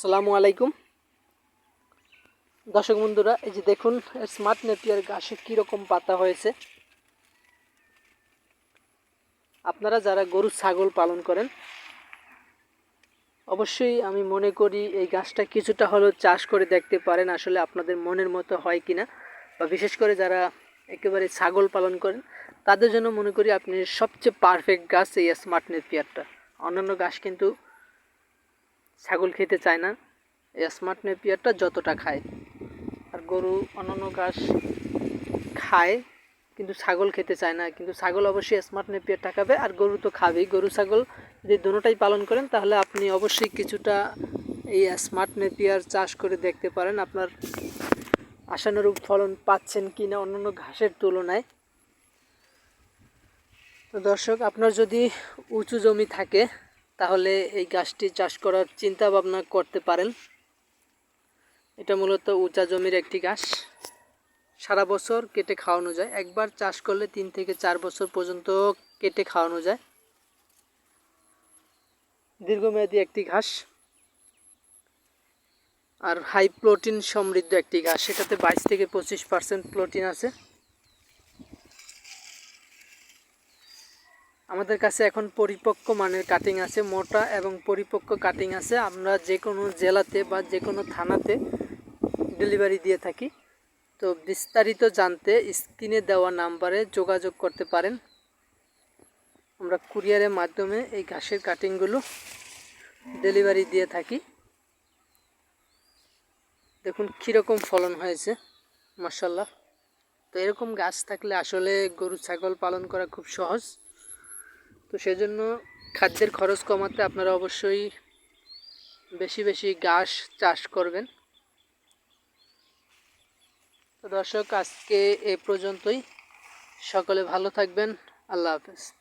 আসসালামু আলাইকুম। দর্শক বন্ধুরা, এই যে দেখুন স্মার্ট নেপিয়ার গাছে কীরকম পাতা হয়েছে। আপনারা যারা গরু, ছাগল পালন করেন, অবশ্যই আমি মনে করি এই গাছটা কিছুটা হলেও চাষ করে দেখতে পারেন, আসলে আপনাদের মনের মতো হয় কি না বা বিশেষ করে যারা একেবারে ছাগল পালন করেন, তাদের জন্য মনে করি আপনি সবচেয়ে পারফেক্ট গাছ এই স্মার্ট নেপিয়ারটা অন্যান্য গাছ কিন্তু ছাগল খেতে চায় না। স্মার্ট নেপিয়ারটা যতটা খায়। আর গরু অন্যান্য ঘাস খায়, কিন্তু ছাগল খেতে চায় না। কিন্তু ছাগল অবশ্যই স্মার্ট নেপিয়ারটা খাবে, আর গরু তো খাবেই। গরু, ছাগল যদি দুটোটাই পালন করেন, তাহলে আপনি অবশ্যই কিছুটা এই স্মার্ট নেপিয়ার চাষ করে দেখতে পারেন। আপনার আশানুরূপ ফলন পাচ্ছেন কি না অন্যান্য ঘাসের তুলনায়। তো দর্শক, আপনার যদি উঁচু জমি থাকে তাহলে এই গাছটি চাষ করার চিন্তা ভাবনা করতে পারেন। এটা মূলত উঁচা জমির একটি গাছ। সারা বছর কেটে খাওয়ানো যায়। একবার চাষ করলে তিন থেকে চার বছর পর্যন্ত কেটে খাওয়ানো যায়। দীর্ঘমেয়াদী একটি ঘাস আর হাই প্রোটিন সমৃদ্ধ একটি ঘাস। সেটাতে বাইশ থেকে পঁচিশ পার্সেন্ট প্রোটিন আছে। আমাদের কাছে এখন পরিপক্ক মানের কাটিং আছে, মোটা এবং পরিপক্ক কাটিং আছে। আমরা যে কোনো জেলাতে বা যে কোনো থানাতে ডেলিভারি দিয়ে থাকি। তো বিস্তারিত জানতে স্ক্রিনে দেওয়া নাম্বারে যোগাযোগ করতে পারেন। আমরা কুরিয়ারের মাধ্যমে এই ঘাসের কাটিংগুলো ডেলিভারি দিয়ে থাকি। দেখুন কীরকম ফলন হয়েছে মার্শাল্লাহ তো এরকম গাছ থাকলে আসলে গরু, ছাগল পালন করা খুব সহজ। তো সেজন্য খাদ্যের খরচ কমাতে আপনারা অবশ্যই বেশি বেশি ঘাস চাষ করবেন। তো দর্শক, আজকে এ পর্যন্তই। সকলে ভালো থাকবেন। আল্লাহ হাফেজ।